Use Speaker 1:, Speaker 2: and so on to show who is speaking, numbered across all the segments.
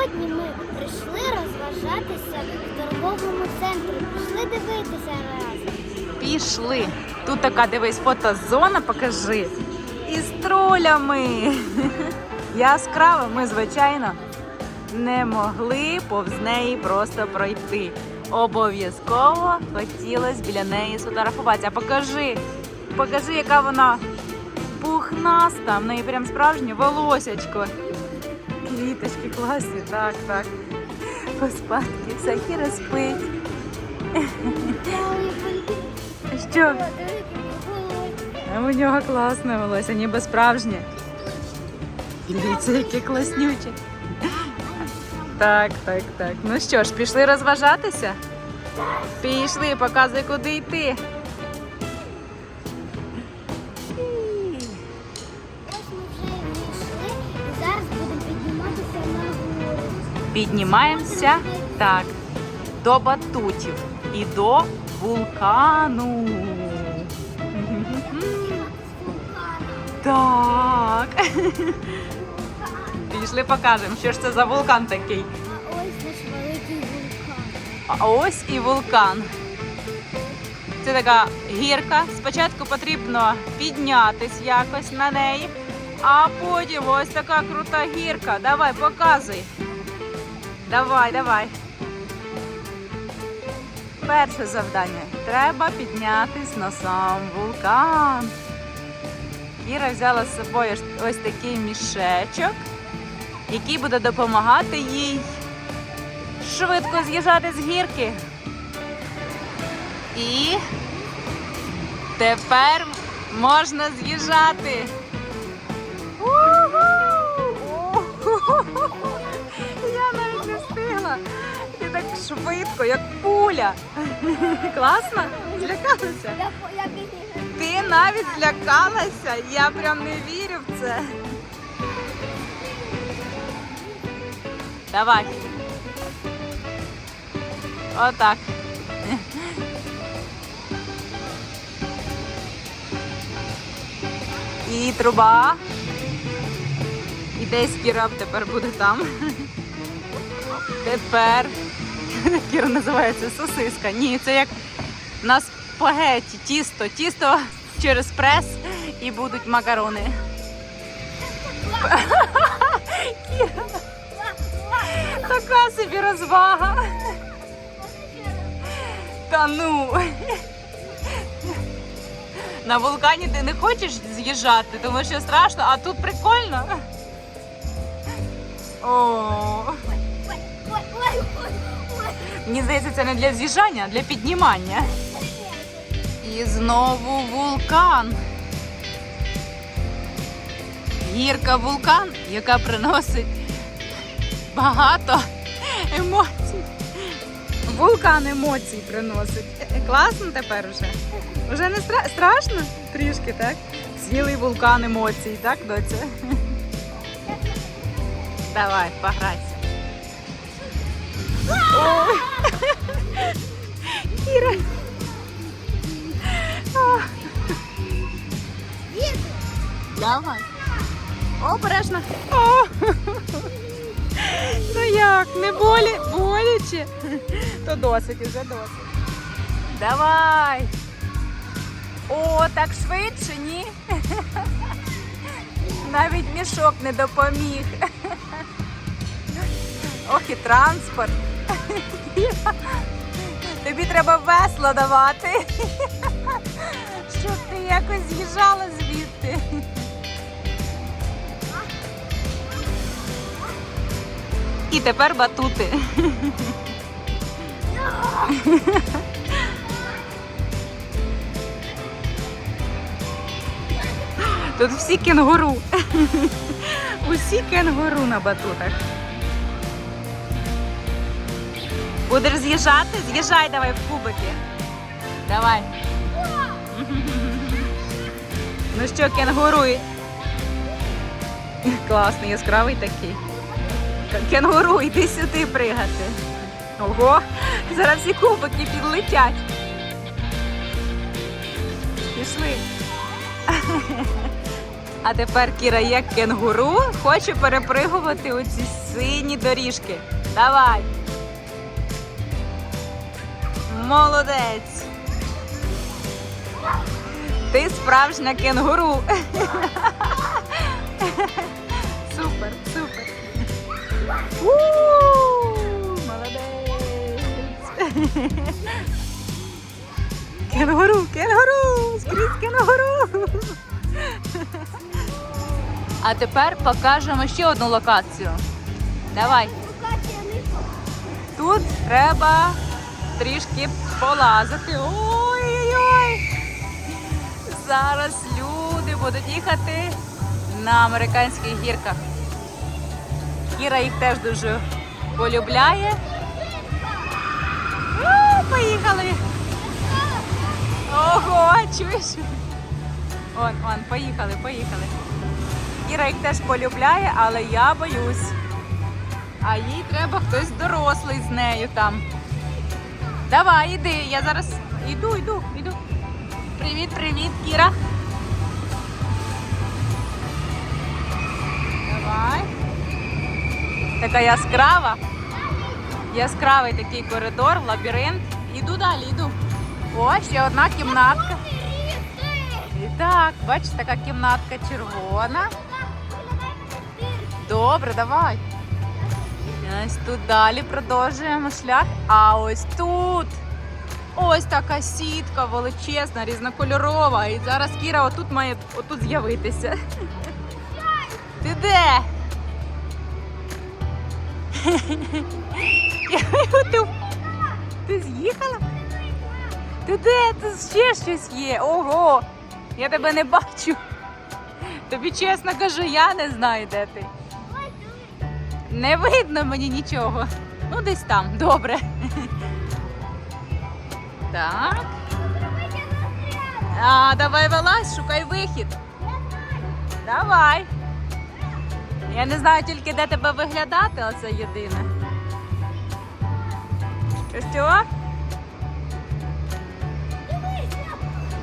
Speaker 1: Сьогодні ми прийшли розважатися в торговому центрі. Прийшли дивитися разом.
Speaker 2: Пішли. Тут така, дивись, фотозона, покажи. Із тролями. Яскраво, ми, звичайно, не могли повз неї просто пройти. Обов'язково хотілося біля неї сфотографуватися. Покажи, покажи, яка вона пухнаста. В неї прям справжнє волосячко. Квіточки класні, так, так. Поспадки, все, Кіра спить. Що? У нього класне волосся, ніби справжнє. Дивіться, яке класнюче. Так, так, так. Ну що ж, пішли розважатися? Пішли, показуй, куди йти. Піднімаємося так, до батутів і до вулкану. Так. Пішли покажемо, що ж це за вулкан такий.
Speaker 1: А ось наш великий вулкан.
Speaker 2: А ось і вулкан. Це така гірка. Спочатку потрібно піднятись якось на неї, а потім ось така крута гірка. Давай, показуй. Давай, давай. Перше завдання. Треба піднятись на сам вулкан. Кіра взяла з собою ось такий мішечок, який буде допомагати їй швидко з'їжджати з гірки. І тепер можна з'їжджати. Швидко, як пуля. Класно? Злякалася? Ти навіть злякалася? Я прям не вірю в це. Давай. Отак. І труба. І десь Кіра тепер буде там. Тепер. Кіра називається сосиска. Ні, це як на спагеті, тісто. Тісто через прес і будуть макарони. Кіра, така собі розвага. Та ну. На вулкані ти не хочеш з'їжджати, тому що страшно, а тут прикольно. О, мені здається, це не для з'їжджання, а для піднімання. І знову вулкан. Гірка вулкан, яка приносить багато емоцій. Вулкан емоцій приносить. Е, Класно тепер уже. Уже не стра- страшно трішки, так? Цілий вулкан емоцій, так, доця? Давай, пограйся. Кіра. Давай. Обережно. О! Ну як, не болі? Боляче? То досить, уже досить. Давай. О, так швидше, ні? Навіть мішок не допоміг. Ох і транспорт. Тобі треба весло давати. Щоб ти якось з'їжджала звідти. І тепер батути. Тут всі кенгуру. Усі кенгуру на батутах. Будеш з'їжджати? З'їжджай давай в кубики. Давай. Ну що, кенгуруй? Класний, яскравий такий. Кенгуру, йди сюди пригати. Ого, зараз всі кубики підлетять. Пішли. А тепер Кіра як кенгуру хоче перепригувати оці сині доріжки. Давай. Молодець. Ти справжня кенгуру. Супер, супер. Молодець. Кенгуру, кенгуру, скрізь кенгуру. А тепер покажемо ще одну локацію. Давай. Тут треба трішки полазити. Ой-ой-ой. Зараз люди будуть їхати на американських гірках. Кіра їх теж дуже полюбляє. У, Поїхали! Ого, чуєш? Он, он, поїхали, поїхали. Кіра їх теж полюбляє, але я боюсь. А їй треба хтось дорослий з нею там. Давай, іди, я зараз іду, іду, іду. Привіт, привіт, Кіра. Давай. Така яскрава. Яскравий такий коридор, лабіринт. Іду далі, іду. О, ще одна кімнатка. І так, бачиш, така кімнатка червона. Добре, давай. Ось тут далі продовжуємо шлях. А ось тут ось така сітка величезна, різнокольорова. І зараз Кіра отут має отут з'явитися. Ти де? Ти, з'їхала? Ти де? Тут ще щось є. Ого! Я тебе не бачу. Тобі чесно кажу, я не знаю, де ти. Не видно мені нічого. Ну, десь там, добре. Так. А, давай вилазь, шукай вихід. Давай. Я не знаю тільки, де тебе виглядати, оце єдине. Що, Що?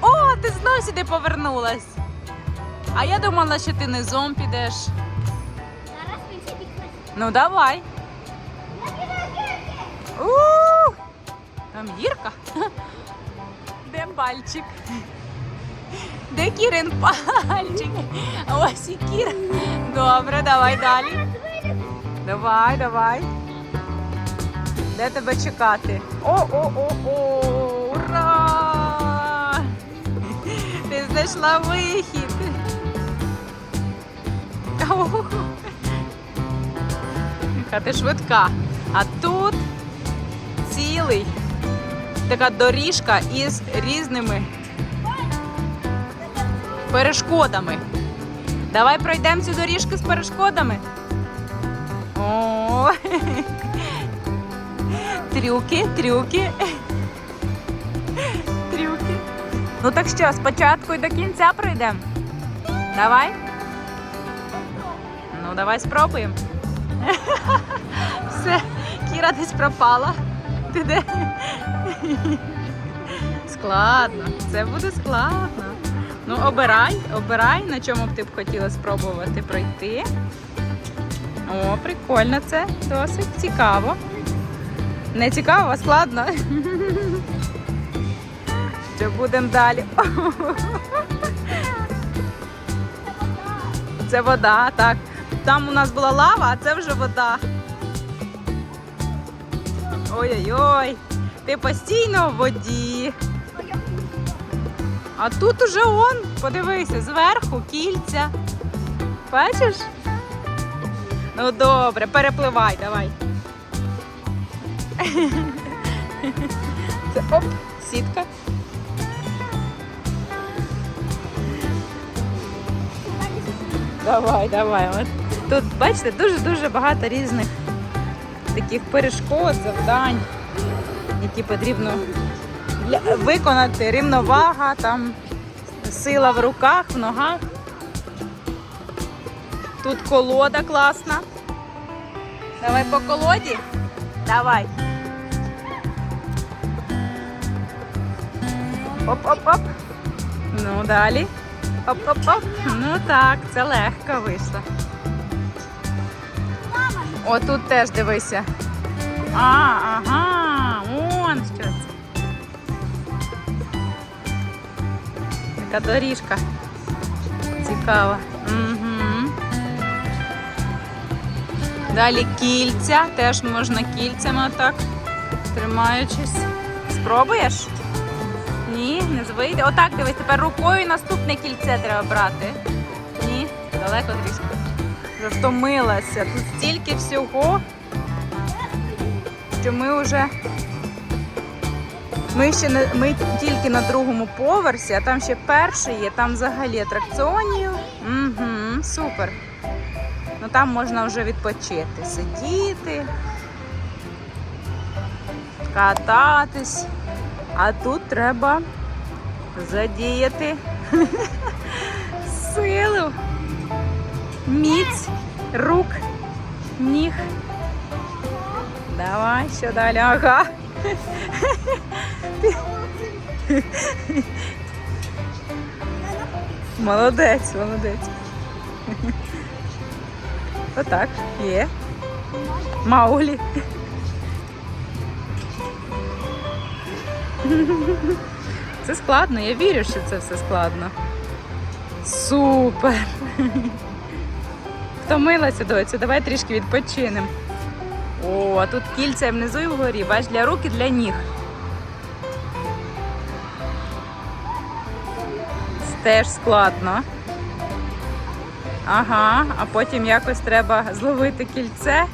Speaker 2: О, ти знов сюди повернулась. А я думала, що ти низом підеш. Ну давай. У, Там гірка. Де пальчик? Де Кірин пальчик? Ось і Кіра. Добре, давай далі. Давай, давай. Де тебе чекати? О-о-о-о! Ура! Ти знайшла вихід. Яка ти швидка. А тут цілий така доріжка із різними перешкодами. Давай пройдемо цю доріжку з перешкодами. О, трюки, трюки. Трюки. Ну так що, спочатку і до кінця пройдемо. Давай. Ну, давай спробуємо. Все, Кіра десь пропала. Ти де? Складно. Це буде складно. Ну, обирай, обирай, на чому б ти б хотіла спробувати пройти. О, прикольно це, досить цікаво. Не цікаво, а складно. Що будемо далі? Це вода, так. Там у нас була лава, а це вже вода. Ой-ой-ой, ти постійно в воді. А тут уже он, подивися, зверху кільця. Бачиш? Ну добре, перепливай, давай. Це, Оп, сітка. Давай, давай. От. Тут, бачите, дуже-дуже багато різних таких перешкод, завдань, які потрібно виконати. Рівновага, там, сила в руках, в ногах. Тут колода класна. Давай по колоді. Давай. Оп-оп-оп. Ну, далі. Оп-оп-оп. Ну так, це легко вийшло. О, тут теж дивися. А, ага, вон що це. Така доріжка. Цікава. Угу. Далі кільця, теж можна кільцями отак, тримаючись. Спробуєш? Ні, не вийде. Отак дивись, тепер рукою наступне кільце треба брати. Ні, далеко трішки. Вже. Тут стільки всього, що ми вже. Ми ще не ми тільки на другому поверсі, а там ще перший є, там взагалі атракціонів. Угу, супер. Ну там можна вже відпочити, сидіти, кататись. А тут треба задіяти силу, міць рук, ніг. Давай, що далі? Ага. Молодець, молодець. Отак, є. Маулі. Це складно, я вірю, що це все складно. Супер! Втомилася доця, давай трішки відпочинемо. О, а тут кільця внизу і вгорі, бач, для рук і для ніг. Теж складно. Ага, а потім якось треба зловити кільце.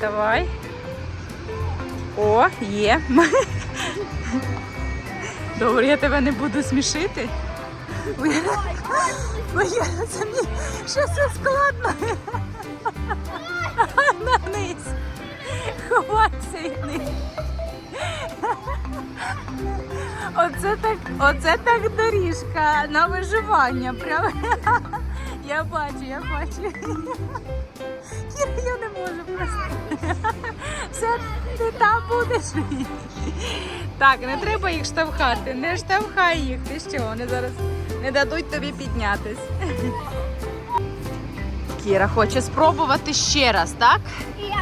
Speaker 2: Давай. О, є. Добре, я тебе не буду смішити. Бо я, розумію, що це складно. На низ. Ховайся і вниз. Оце так, оце так доріжка на виживання. Прям. Я бачу, я бачу. Я не можу просто. Все, ти там будеш. Так, не треба їх штовхати, не штовхай їх. Ти що, вони зараз не дадуть тобі піднятись. Кіра хоче спробувати ще раз, так?
Speaker 1: Це.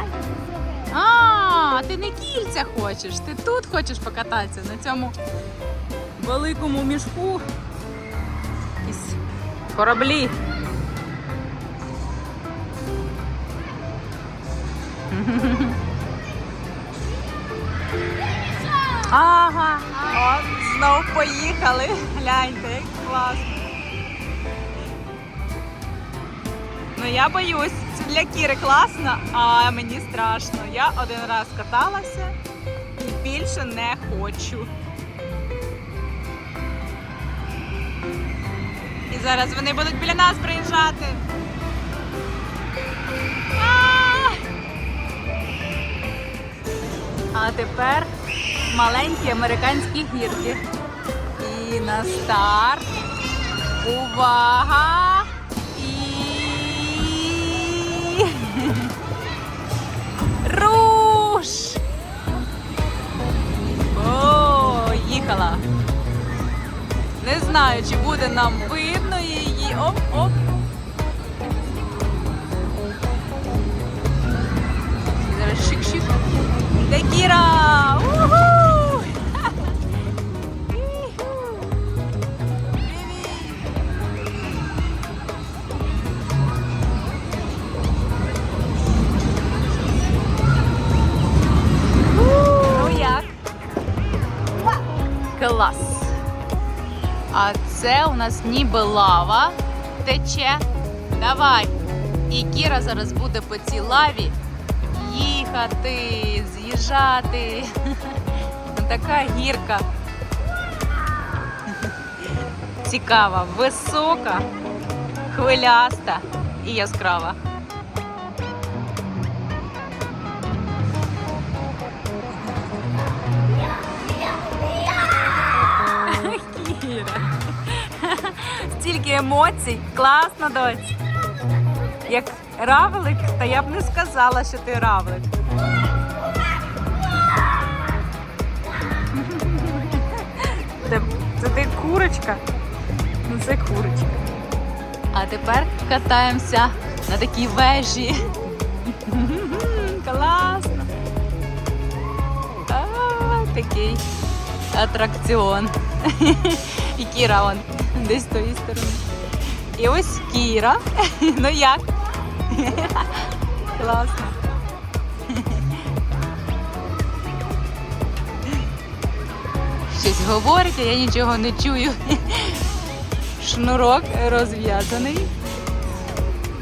Speaker 2: А, ти не кільця хочеш, ти тут хочеш покататися на цьому великому мішку. Якісь кораблі. Ага, от знов поїхали. Гляньте, як класно. Ну я боюсь, це для Кіри класно, а мені страшно. Я один раз каталася і більше не хочу. І зараз вони будуть біля нас приїжджати. А тепер маленькі американські гірки. І на старт. Увага! І руш! О, їхала. Не знаю, чи буде нам видно її. Оп-оп. Нас ніби лава тече. Давай. І Кіра зараз буде по цій лаві їхати, з'їжджати. Така гірка. Цікава, висока, хвиляста і яскрава. Стільки емоцій. Класно, доць. Як равлик, та я б не сказала, що ти равлик. Це, це ти курочка. Ну це курочка. А тепер катаємося на такій вежі. Класно. А, такий атракціон. І Кіра он десь з тої сторони. І ось Кіра. Ну як? Класно. Щось говорить, а я нічого не чую. Шнурок розв'язаний.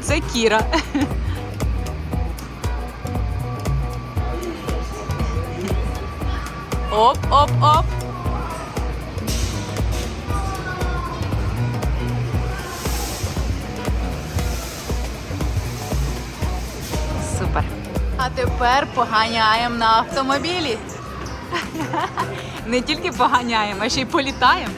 Speaker 2: Це Кіра. Оп, тепер поганяємо на автомобілі. Не тільки поганяємо, а ще й політаємо.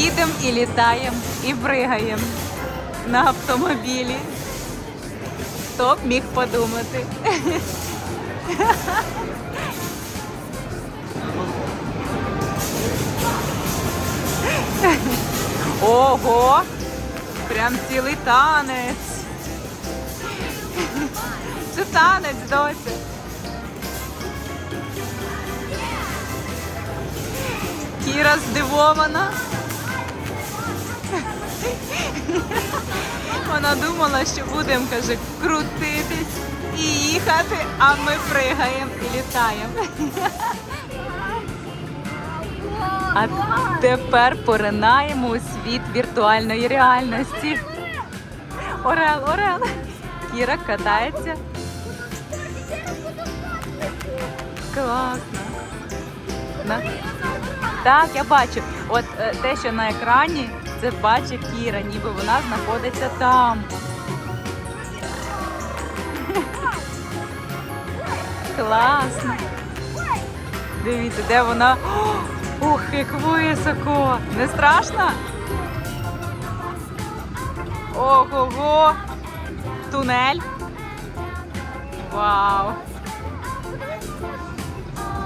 Speaker 2: Їдемо, і літаємо, і бригаємо на автомобілі. Хто б міг подумати? Ого! Прям цілий танець. Це танець, доця. Кіра здивована. Вона думала, що будемо, каже, крутитись і їхати, а ми пригаємо і літаємо. А тепер поринаємо у світ віртуальної реальності. Орел, орел. Кіра катається. Класно. На- Так, я бачу. От е, те, що на екрані, це бачить Кіра, ніби вона знаходиться там. Класно. Дивіться, де вона. Ух, як високо! Не страшно? Ого-го! Тунель. Вау!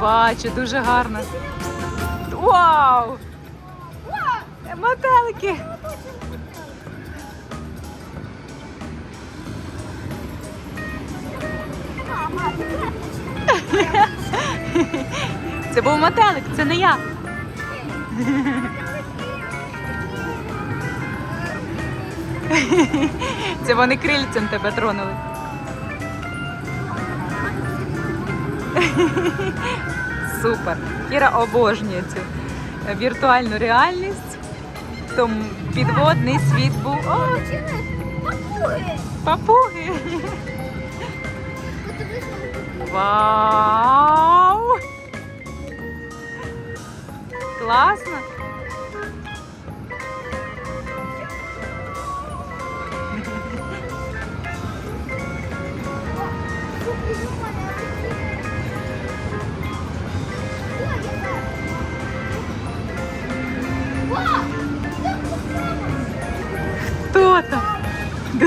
Speaker 2: Бачу, дуже гарно. Вау! Мотелики! Це був мотелик, це не я. Це вони крильцем тебе тронули. Супер. Кіра обожнює цю віртуальну реальність. Тому підводний світ був. О,
Speaker 1: Папуги!
Speaker 2: папуги! Вау! Класно!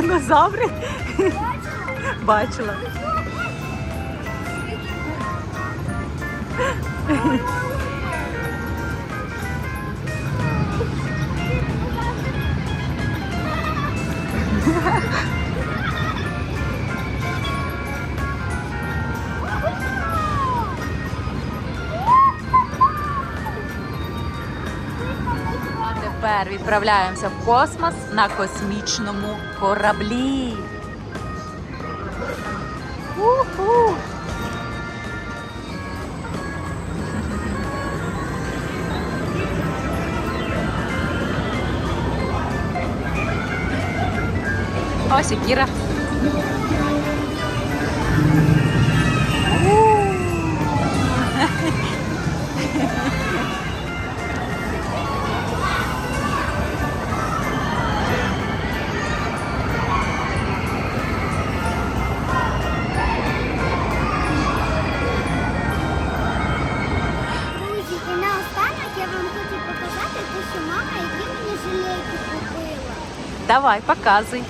Speaker 2: Динозаври? Бачила. А тепер відправляємося в космос на космічному кораблі. Уху! Ось і Кіра. Давай, показуй.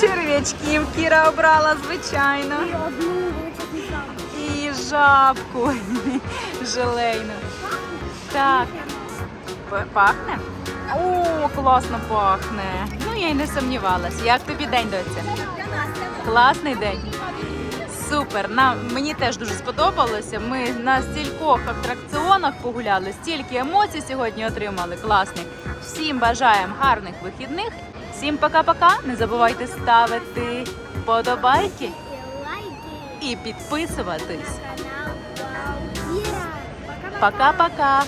Speaker 2: Черв'ячків Кіра обрала, звичайно.
Speaker 1: І одну.
Speaker 2: І жабку желейну. Так, пахне? О, класно пахне. Ну, я й не сумнівалася. Як тобі день, доця? Класний день. Супер. Нам мені теж дуже сподобалося. Ми на стількох атракціонах погуляли, стільки емоцій сьогодні отримали. Класних. Всім бажаємо гарних вихідних. Всім пока-пока. Не забувайте ставити вподобайки
Speaker 1: І
Speaker 2: підписуватись. Пока-пока.